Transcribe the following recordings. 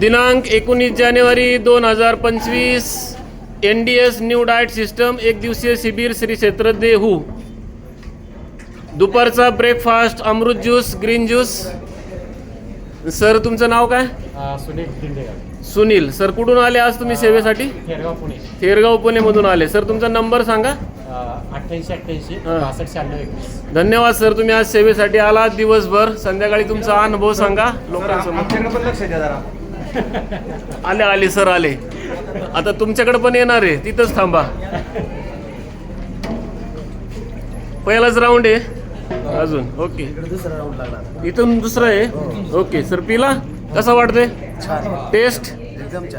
दिनांक एकोणीस जानेवारी दोन हजार पंचवीस N D S new diet system एक दिवसीय शिबिर श्री क्षेत्र देहू. दुपारचा ब्रेकफास्ट अमृत ज्यूस ग्रीन ज्यूस सर तुमचं नाव काय? सुनील सुनील. सर कुठून आले आज तुम्ही सेवेसाठी? थेरगाव पुणेमधून आले. सर तुमचा नंबर सांगा. अठ्ठ्याऐंशी अठ्ठ्याऐंशी. बासष्ट शहाण्णव एकवीस. धन्यवाद सर तुम्ही आज सेवेसाठी आलात दिवसभर. संध्याकाळी तुमचा अनुभव सांगा. लोकांसमोर. लक्ष द्या जरा. आले आले सर आले. आता तुमच्याकडे पण येणार आहे. तिथंच थांबा. पहिलाच राऊंड आहे. अजून ओके. इथून दुसरं आहे? ओके सर पिला? कसा वाटतंय? छान टेस्ट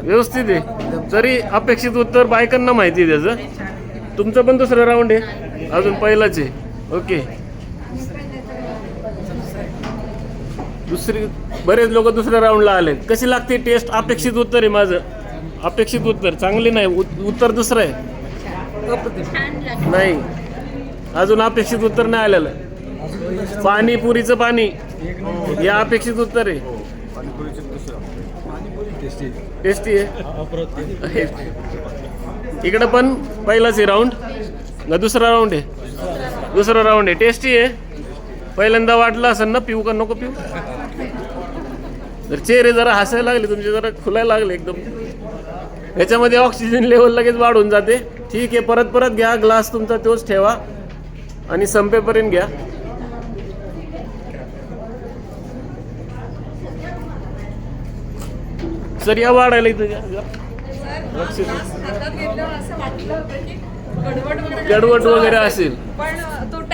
व्यवस्थित आहे. तरी अपेक्षित उत्तर बायकांना माहिती आहे त्याचं. तुमचं पण दुसरं राऊंड आहे. अजून पहिलाच आहे. ओके. दुसरी बरेच लोक दुसऱ्या राऊंडला आले कशी लागते टेस्ट अपेक्षित उत्तर आहे माझं. अपेक्षित उत्तर. चांगली नाही. उत- उत्तर दुसरं आहे. नाही. अजून अपेक्षित उत्तर नाही आलेलं. पाणीपुरीचं पाणी. हे अपेक्षित उत्तर आहे. टेस्टी आहे. इकडं पण पहिलाच आहे राऊंड का दुसरा राऊंड आहे. दुसरा राऊंड आहे. टेस्टी आहे. पहिल्यांदा वाटलं असं ना पिऊ का नको पिऊ? तर चेहरे जरा हसायला लागले तुमचे जरा खुलायला लागले एकदम. याच्यामध्ये ऑक्सिजन लेवल लगेच वाढून जाते. ठीक आहे परत परत घ्या ग्लास तुमचा तोच ठेवा. आणि संपेपर्यंत घ्या. सर या वाढायला इथं गडबड वगैरे असेल.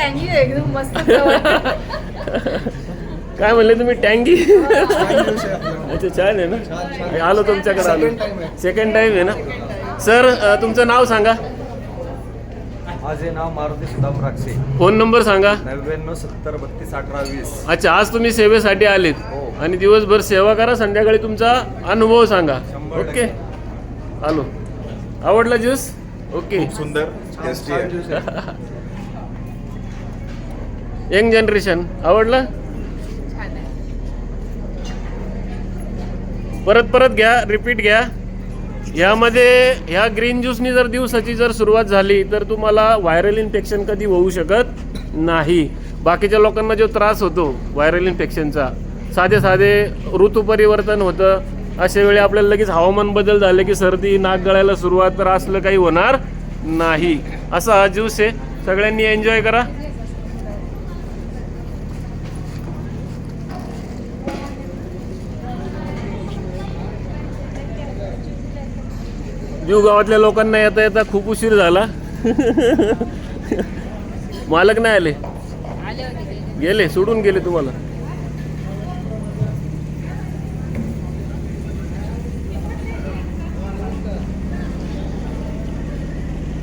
टँगी आहे एकदम मस्त. काय म्हणले तुम्ही टँगी? अच्छा छान आहे ना? आलो तुमच्याकडे आलो. सेकंड टाइम आहे. ना? सर तुमचं नाव सांगा. माझे नाव मारुती सुदाम राक्षे. फोन नंबर सांगा. नव्याण्णव सत्तर बत्तीस अठरा वीस. अच्छा आज तुम्ही सेवेसाठी आलेत. हो. आणि दिवसभर सेवा करा संध्याकाळी तुमचा अनुभव सांगा. ओके? आलो. आवडला ज्यूस? ओके. सुंदर. टेस्टी आहे. यंग जनरेशन आवडलं? परत परत घ्या रिपीट घ्या. यामध्ये ह्या ग्रीन ज्यूसनी जर दिवसाची जर सुरुवात झाली तर तुम्हाला व्हायरल इन्फेक्शन कधी होऊ शकत नाही. बाकीच्या लोकांना जो त्रास होतो व्हायरल इन्फेक्शनचा साधे साधे ऋतू परिवर्तन होतं. अशा वेळी आपल्याला लगेच हवामान बदल झाले की सर्दी नाक गळायला सुरुवात तर असलं काही होणार नाही. असा हा ज्यूस आहे. सगळ्यांनी एन्जॉय करा. जीव गावातल्या लोकांना येता येता खूप उशीर झाला. मालक नाही आले. गेले सोडून गेले तुम्हाला.